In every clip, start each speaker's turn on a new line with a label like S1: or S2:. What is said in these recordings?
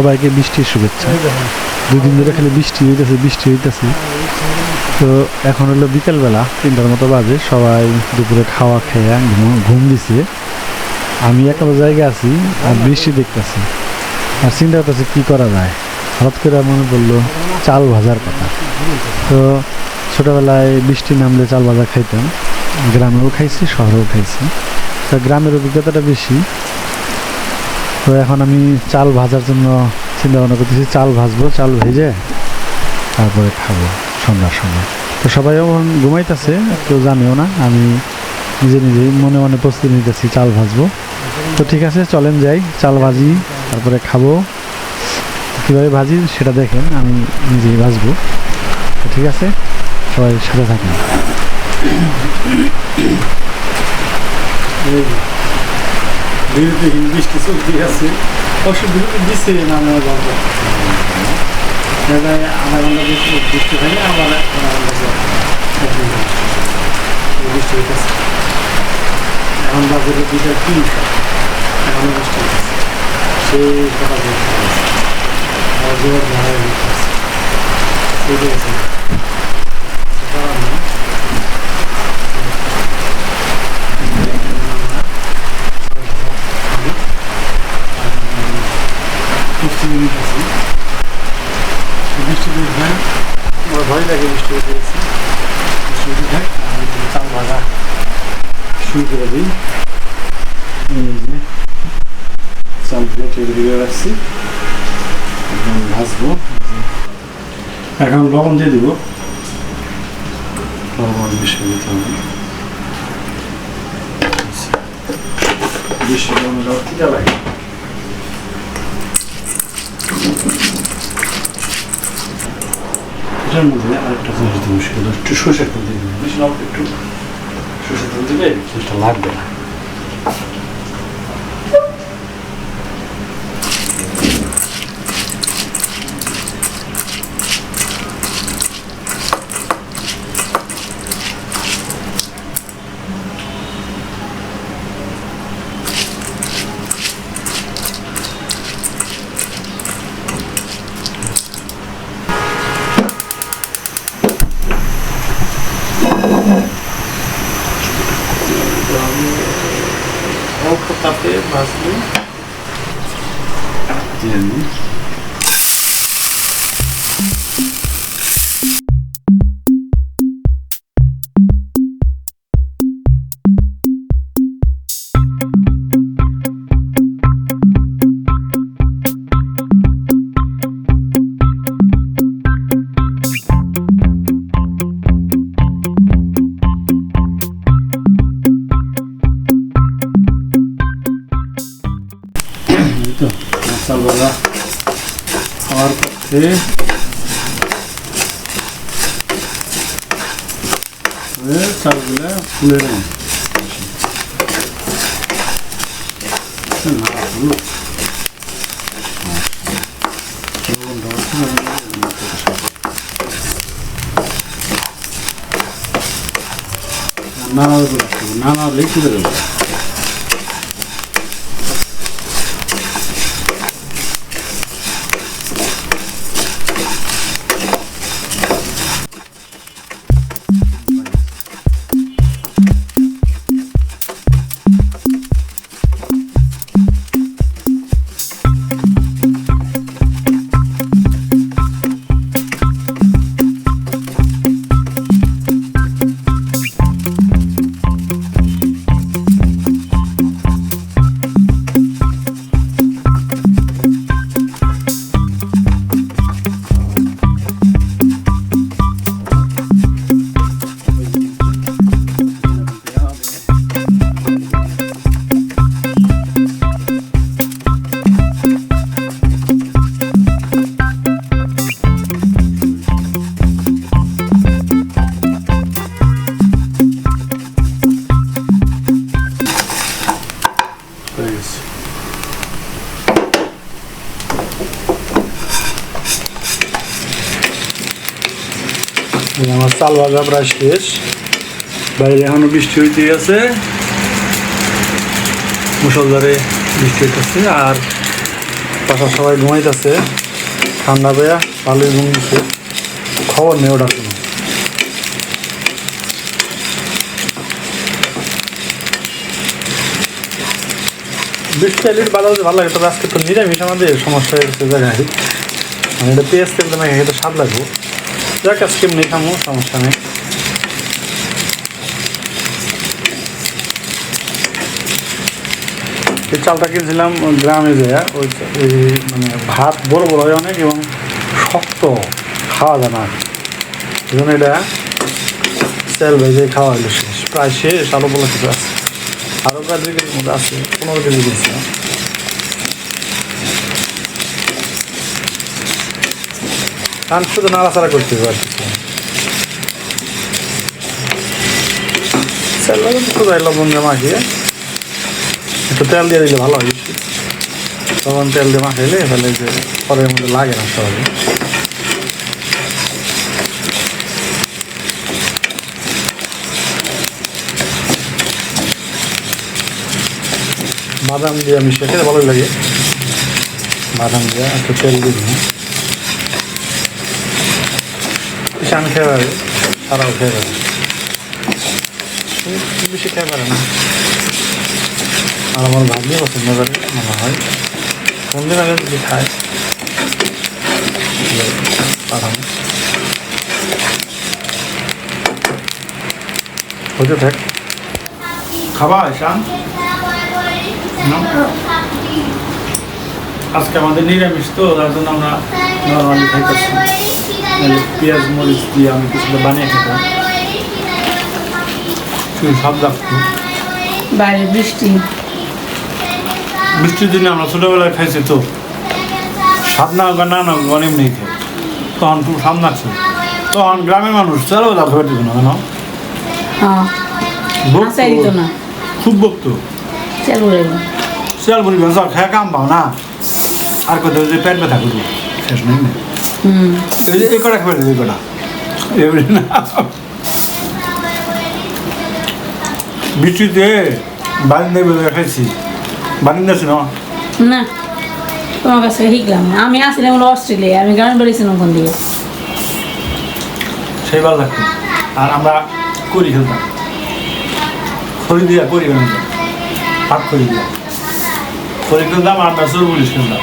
S1: সবাইকে বৃষ্টির শুভেচ্ছা। দুই দিন ধরে খালি বৃষ্টি হইতেছে বৃষ্টি হইতেছে। তো এখন হলো বিকেলবেলা, তিনটার মতো বাজে, সবাই দুপুরে খাওয়া খেয়ে ঘুম ঘুম দিছে। আমি একটা জায়গায় আছি আর বৃষ্টি দেখতেছি। আর চিন্তা করতেছি কী করা যায়। হঠাৎ করে মনে পড়ল চাল ভাজার কথা। তো ছোটোবেলায় বৃষ্টি নামলে চাল ভাজা খাইতাম। গ্রামেও খাইছি, শহরেও খাইছি। তো গ্রামের অভিজ্ঞতাটা বেশি। তো এখন আমি চাল ভাজার জন্য চিন্তা ভাবনা করতেছি। চাল ভাজবো, চাল ভেজে তারপরে খাব সন্ধ্যার সময়। তো সবাই এখন ঘুমাইতেছে, কেউ জানেও না, আমি নিজে নিজেই মনে মনে প্রস্তুতি নিতেছি চাল ভাজবো। তো ঠিক আছে, চলেন যাই, চাল ভাজি, তারপরে খাব। কীভাবে ভাজি সেটা দেখেন, আমি নিজেই ভাজবো। তো ঠিক আছে, সবাই সাথে থাকেন।
S2: বিরতি বৃষ্টি চলতে আছে অবশ্য বিরতি দিচ্ছে না আমার বন্ধ আধা ঘণ্টা বৃষ্টি বৃষ্টি থাকে আবার আধা ঘণ্টা পর একদিন বৃষ্টি হইতেছে এখন বাজে দুইটা তিনটা এখনও বৃষ্টি হইতেছে সেই কথা বলতে পারছি আর জোর ধারা হইতেছে সেইটাই আছে করার নেই বৃষ্টি হইতেছে বৃষ্টি হইতে আমার ভয় লাগে বৃষ্টি গেছে বৃষ্টি আমি চাল ভাজা শুরু করে দিই এই যে চাল দিয়ে রাখছি এখন ভাজবো এখন লবণ দিয়ে দিব। লবণ মিশিয়ে দিতে হবে। বেশি লবণ টিকা লাগে এটার মধ্যে আরেকটা জিনিস দিব, সেটা একটু সরষের তেল দেবেন বেশি একটু সর্ষের তেল দিলে জিনিসটা লাগবে না। চাল ভাজা খাওয়ার পথে চালগুলো ফুলে নেয় না হলো না না না লিখতে দেবো হয়ে আমার চাল ভাজা প্রায় শেষ। বাইরে এখনও বৃষ্টি হইতে আছে। মুসলধারে বৃষ্টি হইতেছে আর বাসার সবাই ঘুমাইতেছে। ঠান্ডা পেয়া ভালোই ঘুম দিচ্ছে খবর নেই ওটার কোনো। বৃষ্টি আলির বাজার ভালো লাগে, তবে আজকে তো নিরামিষ আমাদের সমস্যা হয়ে গেছে জায়গায়। আমি এটা পেঁয়াজ তেল দেবে এটা স্বাদ লাগবো। যাক, আজকে এমনি খামো সমস্যা নেই। এই চালটা কিনছিলাম গ্রামে যায় ওই মানে ভাত বড় বড় হয় অনেক এবং শক্ত, খাওয়া যায় না। এই জন্য এটা তেল ভেজে খাওয়া হলো শেষ। প্রায় শেষ আরও বলে কিছু আছে। আরও প্রায় দুই কেজির মধ্যে আছে, পনেরো কেজি কিনছিলাম। কান শুধু নাড়াচাড়া করতে হবে আর শুধু লবণ মাখিয়ে। একটু তেল দিয়ে দিলে ভালো হয় তখন তেল দিয়ে মাখাইলে তাহলে যে পরের মধ্যে লাগে না সহজে। বাদাম দিয়ে মিশিয়ে খেতে ভালোই লাগে। বাদাম দিয়ে একটু তেল দিয়ে খেয়ে পারে খেয়ে বেশি খেয়ে পারে না। আর আমার ভাগ্যে পছন্দ করে, মনে হয়। কোন দিন আগে যদি খায় হতে থাক খাবা আজকে আমাদের নিরামিষ তো, তার জন্য আমরা নর্মালি খাইতেছি। পেঁয়াজ মরিচ দিয়ে আমি কিছু বানিয়ে খেতাম। শুধু
S3: বাইরে বৃষ্টি।
S2: বৃষ্টির দিনে আমরা ছোটোবেলায় খাইছি তো স্বাদ না হোক আর না হোক খাই। তখন খুব স্বাদ লাগছে। তখন গ্রামের মানুষ চালবেলা খাবার দিত না কেন
S3: হ্যাঁ।
S2: বকতো।
S3: আচাই দিত না।
S2: খুব বকতো
S3: চাল
S2: বলি খেয়ে কাম পাও না? আর কোথাও যে পেট ব্যথা করব। শেষ নেই। এই কটা এই এবারে না। খাইছি। বারিন্দা ছিল
S3: না? তোমার কাছে শিখলাম আমি আসছিলাম অস্ট্রেলিয়া আমি গ্রামে বেরিয়েছিলাম
S2: সেই ভালো লাগতো। আর আমরা করি খেলতাম। খড়ি দিয়া করি ভাত খড়ি দিয়া। খড়ি খেলতাম আর চোর পুলিশ খেলতাম।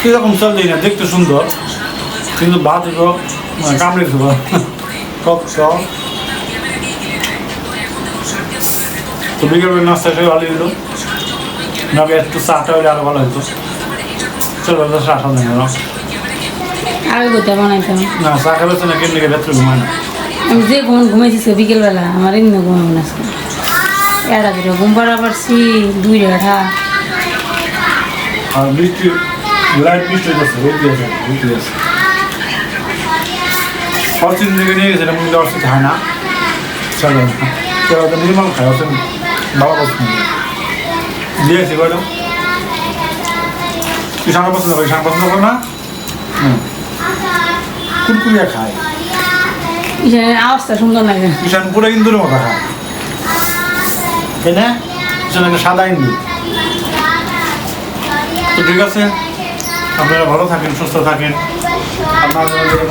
S2: কীরকম চাল দিই না দেখতে সুন্দর। কিন্তু ভাত মানে কামড়ে দেবো। টক টক তো বিকেলের নাস্তা হিসেবে ভালো হইল। নাকি একটু চাটা হইলে আরও ভালো হইতো। চলো চা সামনে না
S3: আগে কোথায় বানাইতাম।
S2: না চা খাবে না কেমনি ভেতরে ঘুমায় না।
S3: আমি যে ঘুম ঘুমাইছি বিকেলবেলা আমার এমনি ঘুমাবো না এরা দুটো ঘুম পাড়া পারছি দুই রেখা
S2: আর বৃষ্টি লাইট বৃষ্টি হইতেছে বৃষ্টি আছে বৃষ্টি আছে অর্চিন দিকে নিয়ে গেছে মনে হয় অর্চিন খায় না চলো না চলো তো নির্মাল খায় অর্চিন বাবা পছন্দ। দিয়েছি ম্যাডাম কিষান পছন্দ করে কিষান পছন্দ করে না হুম কুরকুরিয়া খায়
S3: ইসের আওয়াজটা সুন্দর লাগে
S2: কিষান পুরো ইন্দুর মতো খায় তাই না কিষান সাদা ইন্দুর তো ঠিক আছে আপনারা ভালো থাকেন সুস্থ থাকেন। আপনার জন্য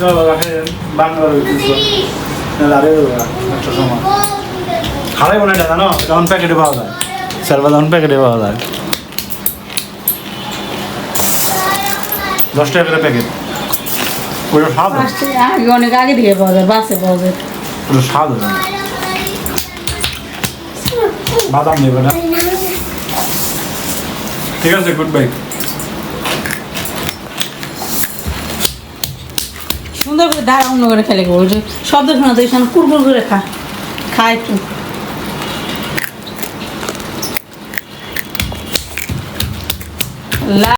S2: চলো রাখেন বাংলার ঐতিহ্য? নাহলে আরে একটা সময়। হারাইব না এটা জানো? তখন প্যাকেটে পাওয়া যায়। প্যাকেটে পাওয়া যায়। দশ টাকা করে প্যাকেট। ওটা স্বাদ হয়।
S3: আগে অনেক আগে থেকে পাওয়া যায় বাসে পাওয়া যায়।
S2: ওটা স্বাদ হয়। বাদাম নেবে না? ঠিক আছে গুড বাই
S3: সুন্দর করে দাঁড়া, অন্য করে খেলে গো যে শব্দ শোনা তো এখানে কুরকুর করে খা। খা একটু। লা